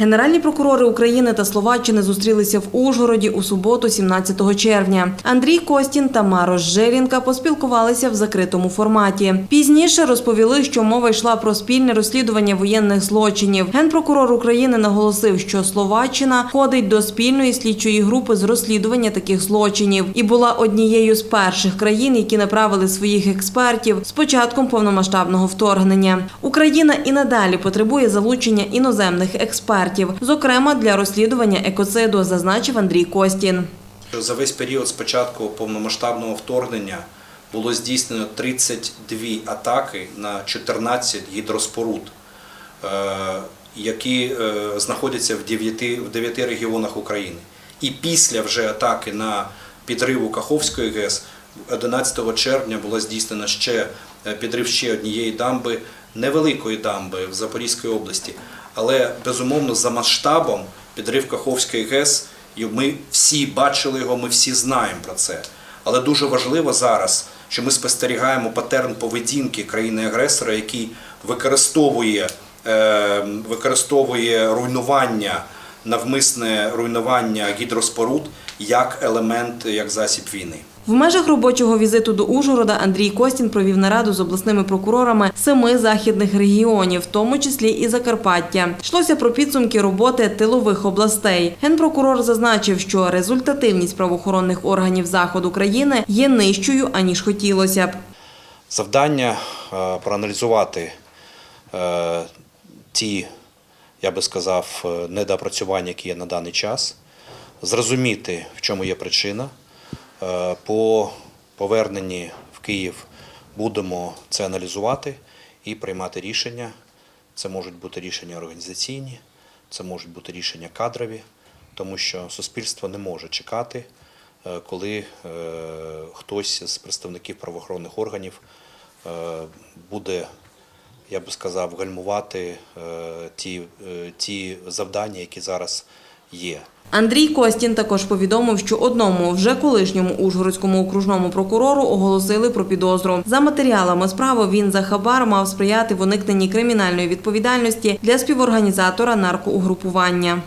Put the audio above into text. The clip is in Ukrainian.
Генеральні прокурори України та Словаччини зустрілися в Ужгороді у суботу, 17 червня. Андрій Костін та Марош Желінка поспілкувалися в закритому форматі. Пізніше розповіли, що мова йшла про спільне розслідування воєнних злочинів. Генпрокурор України наголосив, що Словаччина входить до спільної слідчої групи з розслідування таких злочинів і була однією з перших країн, які направили своїх експертів з початком повномасштабного вторгнення. Україна і надалі потребує залучення іноземних експертів, зокрема для розслідування екоциду, зазначив Андрій Костін. За весь період з початку повномасштабного вторгнення було здійснено 32 атаки на 14 гідроспоруд, е, які е, знаходяться в 9, в 9 регіонах України. І після вже атаки на підриву Каховської ГЕС 11 червня було здійснено ще е, підрив ще однієї дамби, невеликої дамби в Запорізькій області. Але безумовно за масштабом підрив Каховської ГЕС і ми всі бачили його, ми всі знаємо про це. Але дуже важливо зараз, що ми спостерігаємо патерн поведінки країни-агресора, який використовує, е, використовує руйнування, навмисне руйнування гідроспоруд як елемент, як засіб війни. В межах робочого візиту до Ужгорода Андрій Костін провів нараду з обласними прокурорами семи західних регіонів, в тому числі і Закарпаття. Йшлося про підсумки роботи тилових областей. Генпрокурор зазначив, що результативність правоохоронних органів заходу країни є нижчою аніж хотілося б. Завдання е, проаналізувати е, ті, я би сказав, е, недопрацювання, які є на даний час, зрозуміти, в чому є причина. Е, По поверненні в Київ будемо це аналізувати і приймати рішення. Це можуть бути рішення організаційні, це можуть бути рішення кадрові, тому що суспільство не може чекати, е, коли е, хтось з представників правоохоронних органів буде, я би сказав, гальмувати ті, ті завдання, які зараз є. Андрій Костін також повідомив, що одному вже колишньому ужгородському окружному прокурору оголосили про підозру. За матеріалами справи він за хабар мав сприяти в уникненні кримінальної відповідальності для співорганізатора наркоугрупування.